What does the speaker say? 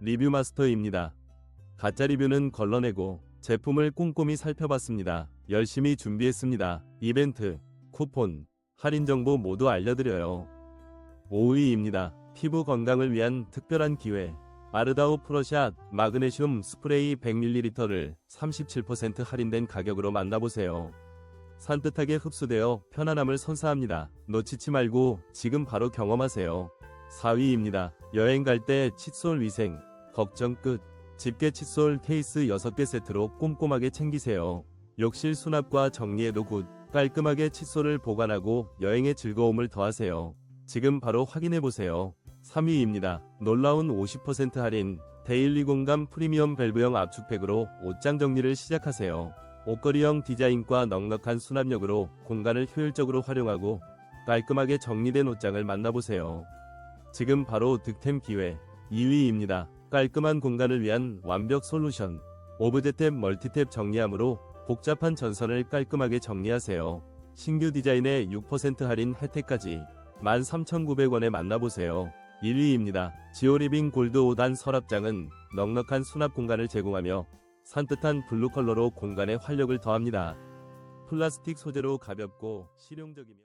리뷰 마스터입니다. 가짜 리뷰는 걸러내고 제품을 꼼꼼히 살펴봤습니다. 열심히 준비했습니다. 이벤트, 쿠폰, 할인 정보 모두 알려드려요. 5위입니다. 피부 건강을 위한 특별한 기회. 아르다우 프로샷 마그네슘 스프레이 100ml를 37% 할인된 가격으로 만나보세요. 산뜻하게 흡수되어 편안함을 선사합니다. 놓치지 말고 지금 바로 경험하세요. 4위입니다. 여행 갈 때 칫솔 위생 걱정 끝. 집게 칫솔 케이스 6개 세트로 꼼꼼하게 챙기세요. 욕실 수납과 정리에도 굿. 깔끔하게 칫솔을 보관하고 여행의 즐거움을 더하세요. 지금 바로 확인해보세요. 3위입니다. 놀라운 50% 할인 데일리 공감 프리미엄 밸브형 압축팩으로 옷장 정리를 시작하세요. 옷걸이형 디자인과 넉넉한 수납력으로 공간을 효율적으로 활용하고 깔끔하게 정리된 옷장을 만나보세요. 지금 바로 득템 기회 2위입니다. 깔끔한 공간을 위한 완벽 솔루션 오브제탭 멀티탭 정리함으로 복잡한 전선을 깔끔하게 정리하세요. 신규 디자인의 6% 할인 혜택까지 13,900원에 만나보세요. 1위입니다. 지오리빙 골드 5단 서랍장은 넉넉한 수납 공간을 제공하며 산뜻한 블루 컬러로 공간에 활력을 더합니다. 플라스틱 소재로 가볍고 실용적이며